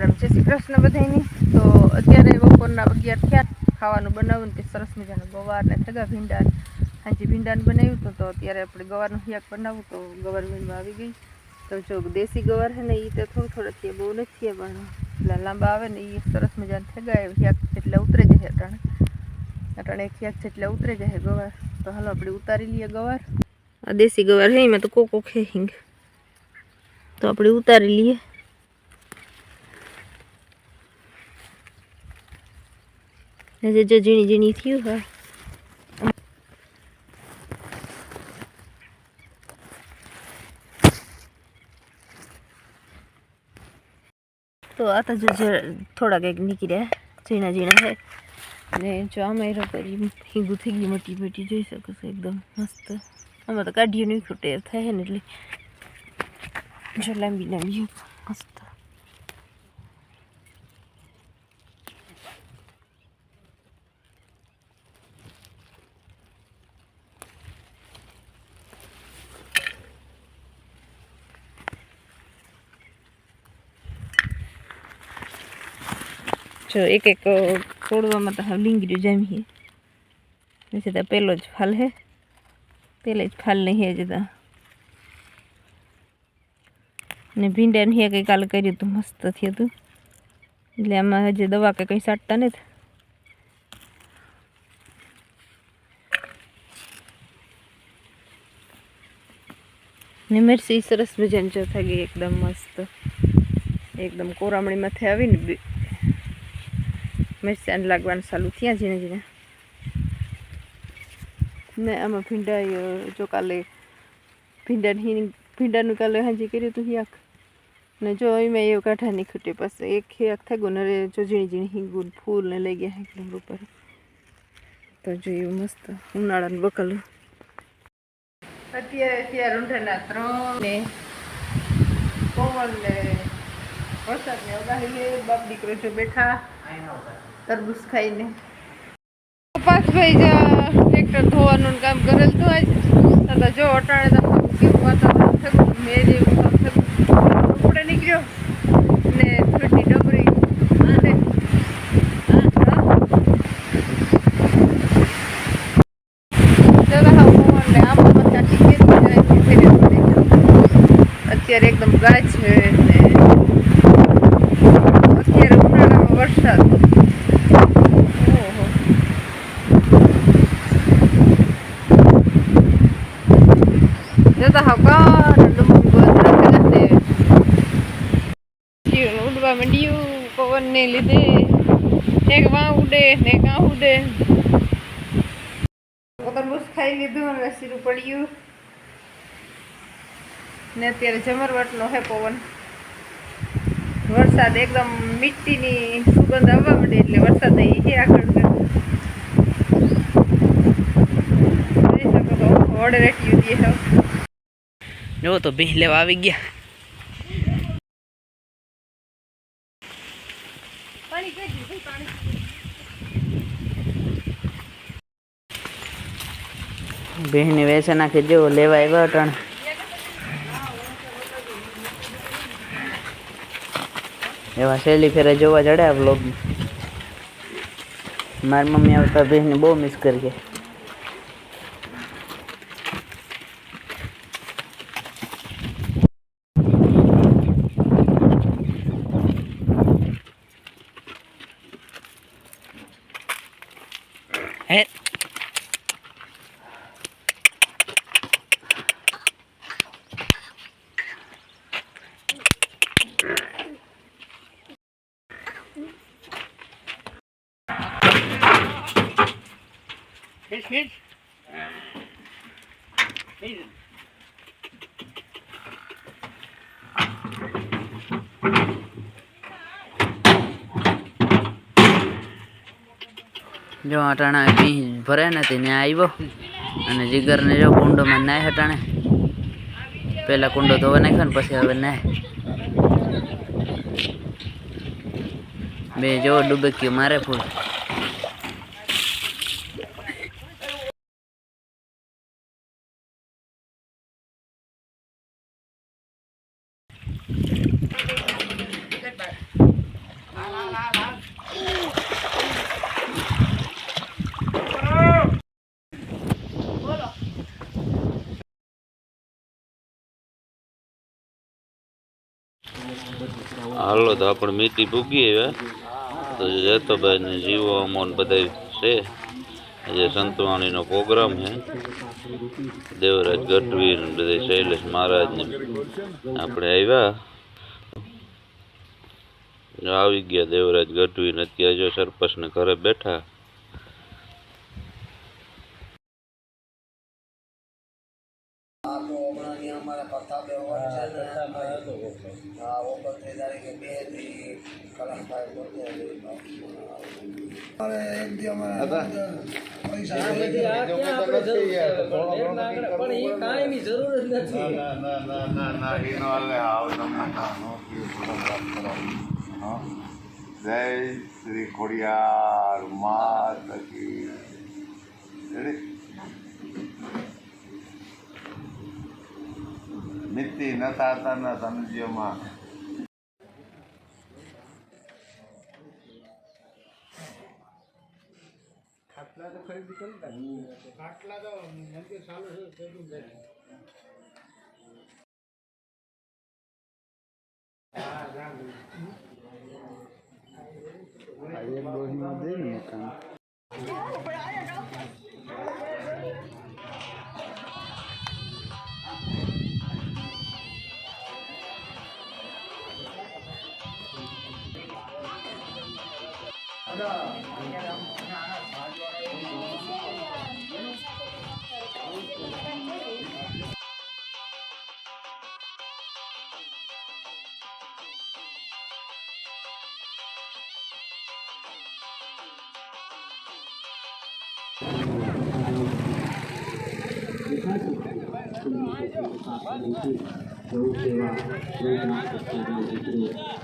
કૃષ્ણ બધાયની તો અત્યારે બપોરના અગિયાર થયા, ખાવાનું બનાવ્યું તે સરસ મજાના ગવાર ને થગા ભીંડા હાજી ભીંડાને બનાવ્યું હતું. તો અત્યારે આપણે ગવારનું હિયાક બનાવવું તો ગવાર વીણમાં આવી ગઈ. તો જો દેશી ગવાર છે ને એ તો થોડું થોડા થયા બહુ નથી પણ એટલા લાંબા આવે ને એ સરસ મજાના થગા હિયાક એટલે ઉતરે જાય અટાણે. અટાણે એક છે એટલે ઉતરે જાય ગવાર. તો હાલો આપણે ઉતારી લઈએ ગવાર. આ દેશી ગવાર છે, એમાં તો કોકો ખે હિંગ. તો આપણે ઉતારી લઈએ. હજી જો ઝીણી ઝીણી થયું હા તો આ તો જો જો થોડા કંઈક નીકળ્યા ઝીણા ઝીણા છે. અને જો આમાં એ કરી હિંગું થઈ ગયું મોટી મોટી, જોઈ શકો છો એકદમ મસ્ત. આમાં તો કાઢીએ નહીં થાય ને એટલે. જો લાંબી લાંબી, મસ્ત. જો એક એક તોડવામાં તો હવે લીંગડ્યું જામી પછી તો પેલો જ ફાલ હે. પહેલે જ ફાલ નહીં હે જતા ને ભીંડા નહીં કંઈ કાલે કર્યું હતું મસ્ત થયું હતું એટલે આમાં હજી દવા કે કંઈ સાટતા નથી. ને મિરસી સરસ મજાની ચોથા ગઈ, એકદમ મસ્ત. એકદમ કોરામણીમાંથી આવીને મિરસાન લાગવાનું ચાલુ થયા ઝીણે ઝીણે ને આમાં ભીંડા જો કાલે ભીંડાની હિંગ ભીંડાનું કાલે હાજી કર્યું હતું યાક ને જો એમાં એવું કાંઠા નહીં ખૂટે પાસે એક યાક થઈ ગયું ને જો ઝીણી ઝીણી હિંગું ફૂલ ને લઈ ગયા એકદમ ઉપર તો જોયું મસ્ત ઉનાળાનું બકલું અત્યારે અત્યારે રૂંઢાના ત્રણ ને કોમલ ને વરસાદ ને બાપ દીકરો જો બેઠા તરબૂચ ખાઈને. કપાસભાઈ જ ટ્રેક્ટર ધોવાનું કામ કરેલ તો આજ. જો અટાણે તો કેવું વાતાવરણ થયું મેં નીકળ્યો. ને થોડી ડબરી. અત્યારે એકદમ ગાજ છે ને અત્યારે ઉનાળામાં વરસાદ. જતા હાવ કાન ડુંગર ગોતરા ને જીવન ઉડવા માંડ્યું, પવનને લીધે એક વાં ઉડે ને આ ઉડે. તરબૂચ ખાઈ લીધું અને રસીરું પડ્યું ને અત્યારે જમરવટનો હે પવન. વરસાદ એકદમ મિટ્ટીની સુગંધ આવવા માંડી એટલે વરસાદ એ આગળ જોઈ શકો તો જો તો ભીહ લેવા આવી ગયા. ભીહની વેસે નાખી જેવો લેવા આવ્યો અટાણ. એવા સહેલી ફેરે જોવા ચડ્યા બ્લોગ મારી મમ્મી આવતા ભીહને બહુ મિસ કરી હે જો અટાણા પી ભરે ને તેને આવ્યો. અને જીગરને જો કુંડોમાં નાય હટાણે. પહેલાં કુંડો ધોવા નાખ્યો ને પછી હવે નાય બે જો ડૂબક્યું મારે ફૂલ. હાલો તો આપણે મીટી ભૂગી આવ્યા તો જતોભાઈ ને જીવો અમોન બધા છે. આજે સંતવાણીનો પ્રોગ્રામ છે. દેવરાજ ગઢવી ને બધા શૈલેષ મહારાજ ને આપણે આવ્યા. આવી ગયા દેવરાજ ગઢવી ને અત્યારે જો સરપંચ ને ઘરે બેઠા. ના ના ના ના ના એનો શ્રી આવ તમને નાનો કે પ્રોગ્રામ કરો હા ખાટલા તો ખરીદી માત ખાટલા તો નીતિ ન થતા ન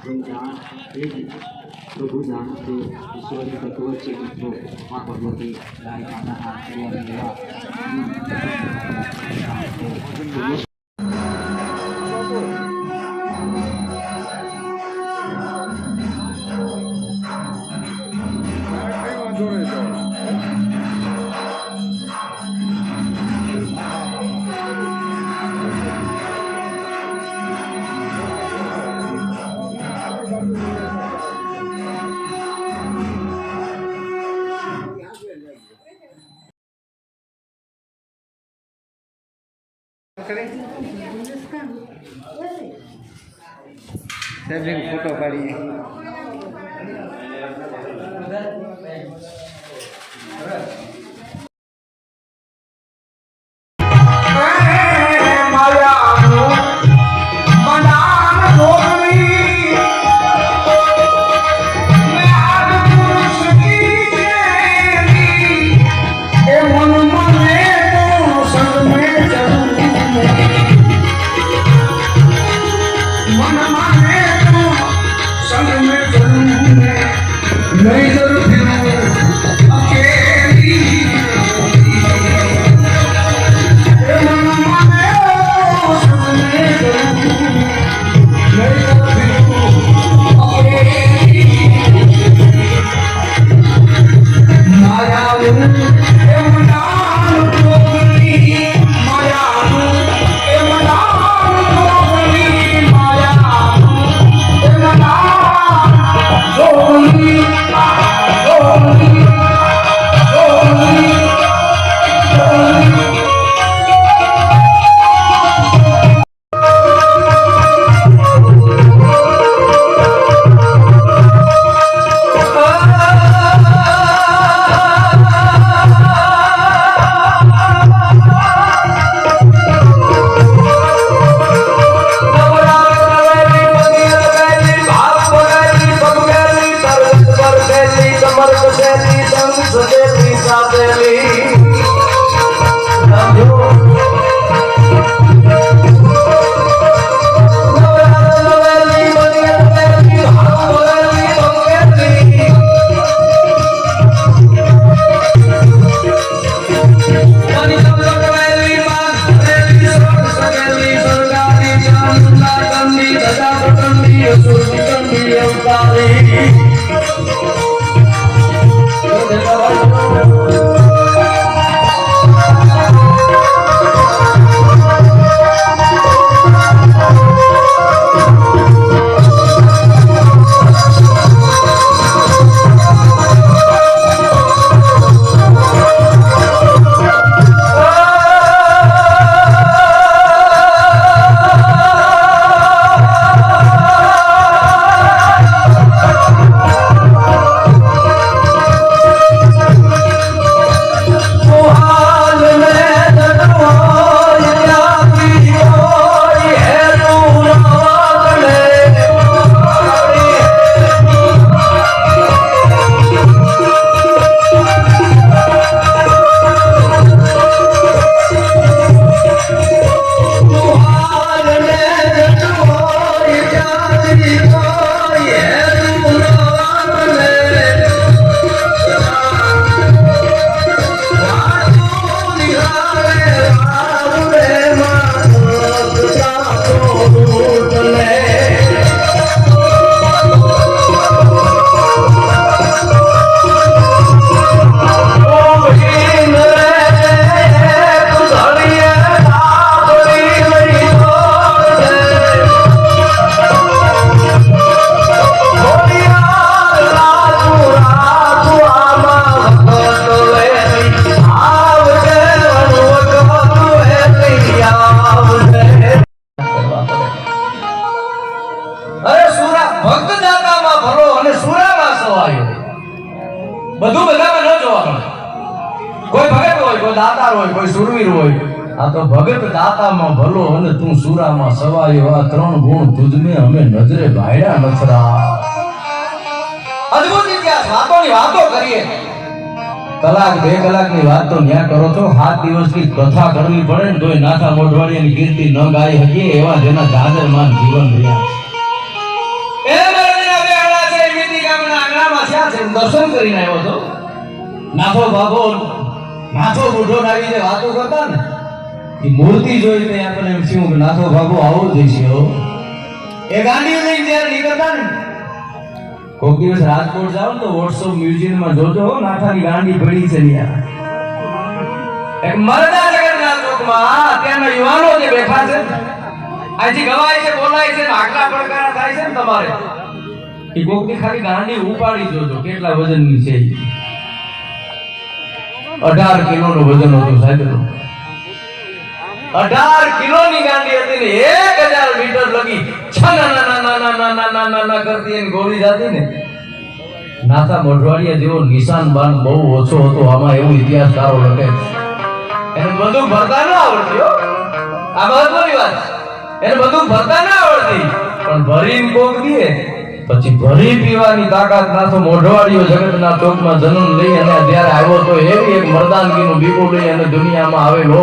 સમજ્યમાં પ્રભુ જાણતે ઈશ્વરી તત્વ છે મિત્રો મા ભગવતી ગાય માતા આ સર્વને એવા ફોટો પાડીએ. દાતાર હોય, કોઈ સુરવીર હોય. આ તો ભગત દાતામાં ભલો અને તું સુરામાં સવાયો આ ત્રણ ગુણ તુજને અમે નજરે ભાયડા નથરા અદ્ભુત ઇતિહાસ વાતોની વાતો કરીએ. કલાક, બે કલાકની વાત તો ન્યા કરો છો. સાત દિવસની કથા કરવી પડે ને તોય નાથા મોઢવાડિયાની કીર્તિ ન ગાઈ શકીએ એવા જેના જાજરમાન જીવન રહ્યા. દર્શન કરીને આવ્યો છો નાથો બાબો નાથો બુઢો નાવીને વાતો કરતા ને, એ મૂર્તિ જોઈને આપણને એમ થયું કે નાથો બાબુ આવો જ છે હો એ ગાંડી લઈને જ્યારે નીકળતા ને, કોક દિવસ રાજકોટ જાઓ તો વોટ્સઅપ મ્યુઝિયમમાં જોજો નાથાની ગાંડી પડી છે ત્યાં એક મરદા જગતના ચોકમાં અત્યારના યુવાનો જે બેઠા છે આથી ગવાય છે, બોલાય છે ને આગલા પડકારા થાય છે ને તમારે, એ કોકની ખાલી ગાંડી ઉપાડી જોજો, કેટલા વજનની છે. અઢાર કિલો નું વજન હતું સાહેબનું અઢાર કિલોની ગાંડી હતી ને એક હજાર મીટર લગી. છના કરતી એની ગોળી જાતી ને. નાથા મોઢવાડિયા જેવો નિશાન બાન બહુ ઓછો હતો. આમાં એવું ઇતિહાસકારો લખે. એને બધું ભરતા ના આવડતી આ મહત્વની વાત એને બધું ભરતા ના આવડતી. પણ ભરીને કોક દીએ પછી ભરી પીવાની તાકાત નાથો મોઢવાડીઓ જગતના ચોકમાં જન્મ લઈ અને જ્યારે આવ્યો તો એવી એક મર્દાનગીનું બીબું લઈ અને દુનિયામાં આવેલો.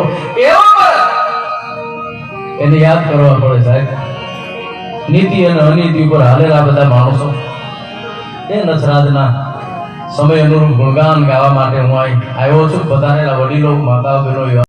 એને યાદ કરવા પડે સાહેબ. નીતિ અને અનીતિ ઉપર હાલેલા બધા માણસો. એ નસરાજના સમય અનુરૂપ ગુણગાન ગાવા માટે હું આવ્યો છું. બધાને વડીલો માતા બહેનો